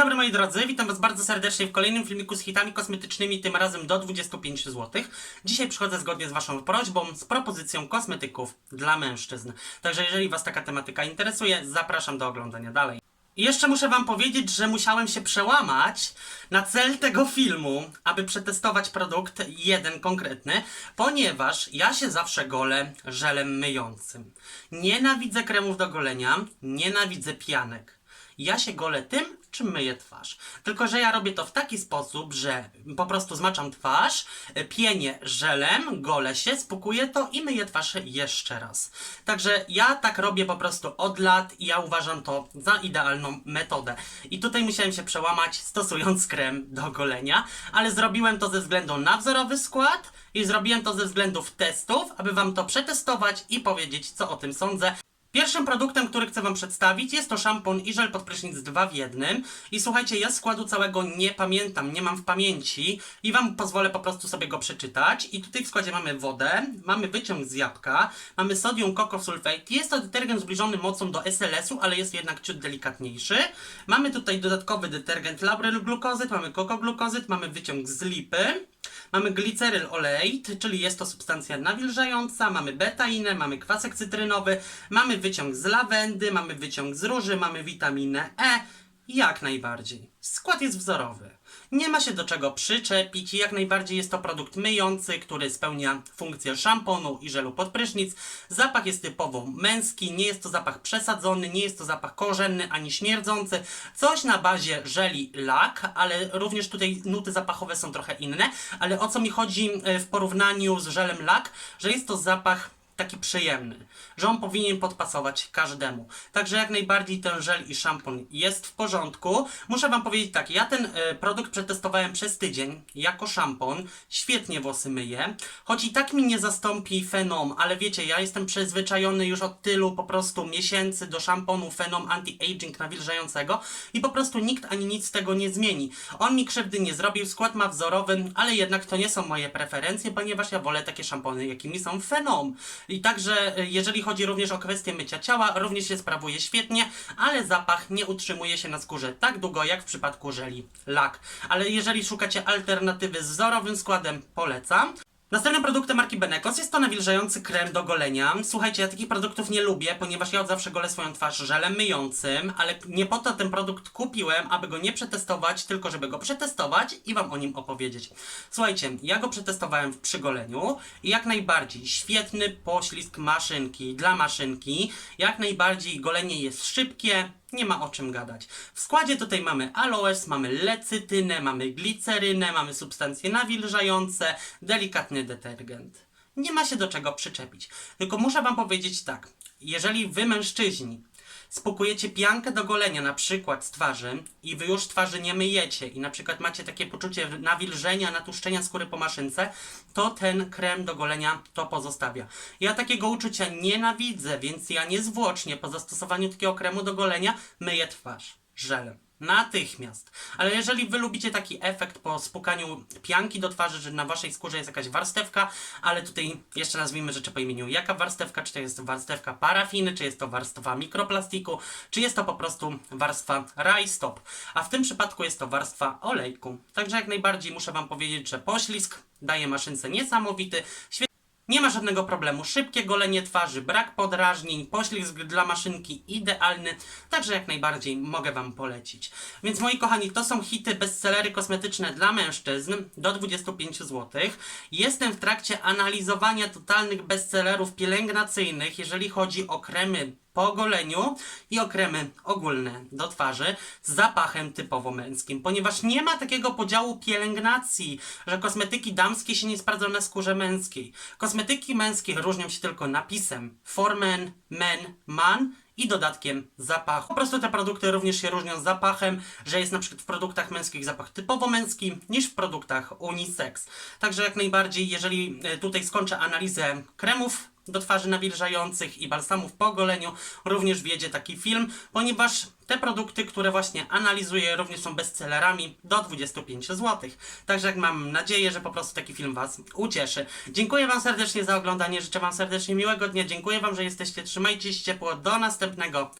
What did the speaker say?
dobry moi drodzy, witam was bardzo serdecznie w kolejnym filmiku z hitami kosmetycznymi, tym razem do 25 zł. Dzisiaj przychodzę zgodnie z waszą prośbą z propozycją kosmetyków dla mężczyzn. Także jeżeli was taka tematyka interesuje, zapraszam do oglądania dalej. I jeszcze muszę wam powiedzieć, że musiałem się przełamać na cel tego filmu, aby przetestować produkt jeden konkretny, ponieważ ja się zawsze golę żelem myjącym. Nienawidzę kremów do golenia, nienawidzę pianek. Ja się golę tym, czym myję twarz. Tylko, że ja robię to w taki sposób, że po prostu zmaczam twarz, pienię żelem, golę się, spukuję to i myję twarz jeszcze raz. Także ja tak robię po prostu od lat i ja uważam to za idealną metodę. I tutaj musiałem się przełamać stosując krem do golenia, ale zrobiłem to ze względu na wzorowy skład i zrobiłem to ze względów testów, aby wam to przetestować i powiedzieć, co o tym sądzę. Pierwszym produktem, który chcę Wam przedstawić jest to szampon i żel pod prysznic 2 w jednym. I słuchajcie, ja składu całego nie pamiętam, nie mam w pamięci i Wam pozwolę po prostu sobie go przeczytać. I tutaj w składzie mamy wodę, mamy wyciąg z jabłka, mamy sodium coco sulfate. Jest to detergent zbliżony mocą do SLS-u, ale jest jednak ciut delikatniejszy. Mamy tutaj dodatkowy detergent lauryl glukozyt, mamy coco glukozyt, mamy wyciąg z lipy. Mamy gliceryl oleit, czyli jest to substancja nawilżająca, mamy betainę, mamy kwasek cytrynowy, mamy wyciąg z lawendy, mamy wyciąg z róży, mamy witaminę E. Jak najbardziej. Skład jest wzorowy. Nie ma się do czego przyczepić jak najbardziej jest to produkt myjący, który spełnia funkcję szamponu i żelu pod prysznic. Zapach jest typowo męski, nie jest to zapach przesadzony, nie jest to zapach korzenny ani śmierdzący. Coś na bazie żeli lak, ale również tutaj nuty zapachowe są trochę inne. Ale o co mi chodzi e, w porównaniu z żelem lak, że jest to zapach taki przyjemny, że on powinien podpasować każdemu. Także jak najbardziej ten żel i szampon jest w porządku. Muszę Wam powiedzieć tak, ja ten e, produkt przetestowałem przez tydzień jako szampon, świetnie włosy myje, choć i tak mi nie zastąpi Fenom, ale wiecie, ja jestem przyzwyczajony już od tylu po prostu miesięcy do szamponu Fenom Anti-Aging nawilżającego i po prostu nikt ani nic z tego nie zmieni. On mi krzywdy nie zrobił, skład ma wzorowy, ale jednak to nie są moje preferencje, ponieważ ja wolę takie szampony, jakimi są Fenom. I także e, jeżeli chodzi również o kwestię mycia ciała, również się sprawuje świetnie, ale zapach nie utrzymuje się na skórze tak długo jak w przypadku żeli lak. Ale jeżeli szukacie alternatywy z wzorowym składem, polecam. Następnym produktem marki Benecos jest to nawilżający krem do golenia. Słuchajcie, ja takich produktów nie lubię, ponieważ ja od zawsze golę swoją twarz żelem myjącym, ale nie po to ten produkt kupiłem, aby go nie przetestować, tylko żeby go przetestować i Wam o nim opowiedzieć. Słuchajcie, ja go przetestowałem w przygoleniu i jak najbardziej świetny poślizg maszynki dla maszynki. Jak najbardziej golenie jest szybkie, nie ma o czym gadać. W składzie tutaj mamy aloes, mamy lecytynę, mamy glicerynę, mamy substancje nawilżające, delikatny detergent. Nie ma się do czego przyczepić. Tylko muszę Wam powiedzieć tak. Jeżeli Wy mężczyźni spukujecie piankę do golenia na przykład z twarzy i Wy już twarzy nie myjecie i na przykład macie takie poczucie nawilżenia, natuszczenia skóry po maszynce, to ten krem do golenia to pozostawia. Ja takiego uczucia nienawidzę, więc ja niezwłocznie po zastosowaniu takiego kremu do golenia myję twarz żelem. Natychmiast. Ale jeżeli wy lubicie taki efekt po spukaniu pianki do twarzy, że na waszej skórze jest jakaś warstewka, ale tutaj jeszcze nazwijmy rzeczy po imieniu. Jaka warstewka? Czy to jest warstewka parafiny, czy jest to warstwa mikroplastiku, czy jest to po prostu warstwa rajstop. A w tym przypadku jest to warstwa olejku. Także jak najbardziej muszę wam powiedzieć, że poślizg daje maszynce niesamowity. Nie ma żadnego problemu. Szybkie golenie twarzy, brak podrażnień, poślizg dla maszynki idealny, także jak najbardziej mogę Wam polecić. Więc moi kochani, to są hity bestsellery kosmetyczne dla mężczyzn do 25 zł. Jestem w trakcie analizowania totalnych bestsellerów pielęgnacyjnych, jeżeli chodzi o kremy po goleniu i okremy ogólne do twarzy z zapachem typowo męskim, ponieważ nie ma takiego podziału pielęgnacji, że kosmetyki damskie się nie sprawdzą na skórze męskiej. Kosmetyki męskie różnią się tylko napisem for men, men, man i dodatkiem zapachu. Po prostu te produkty również się różnią zapachem, że jest na przykład w produktach męskich zapach typowo męski niż w produktach unisex. Także jak najbardziej, jeżeli e, tutaj skończę analizę kremów do twarzy nawilżających i balsamów po goleniu, również wjedzie taki film, ponieważ te produkty, które właśnie analizuję, również są bestsellerami do 25 zł. Także jak mam nadzieję, że po prostu taki film Was ucieszy. Dziękuję Wam serdecznie za oglądanie, życzę Wam serdecznie miłego dnia, dziękuję Wam, że jesteście, trzymajcie się ciepło, do następnego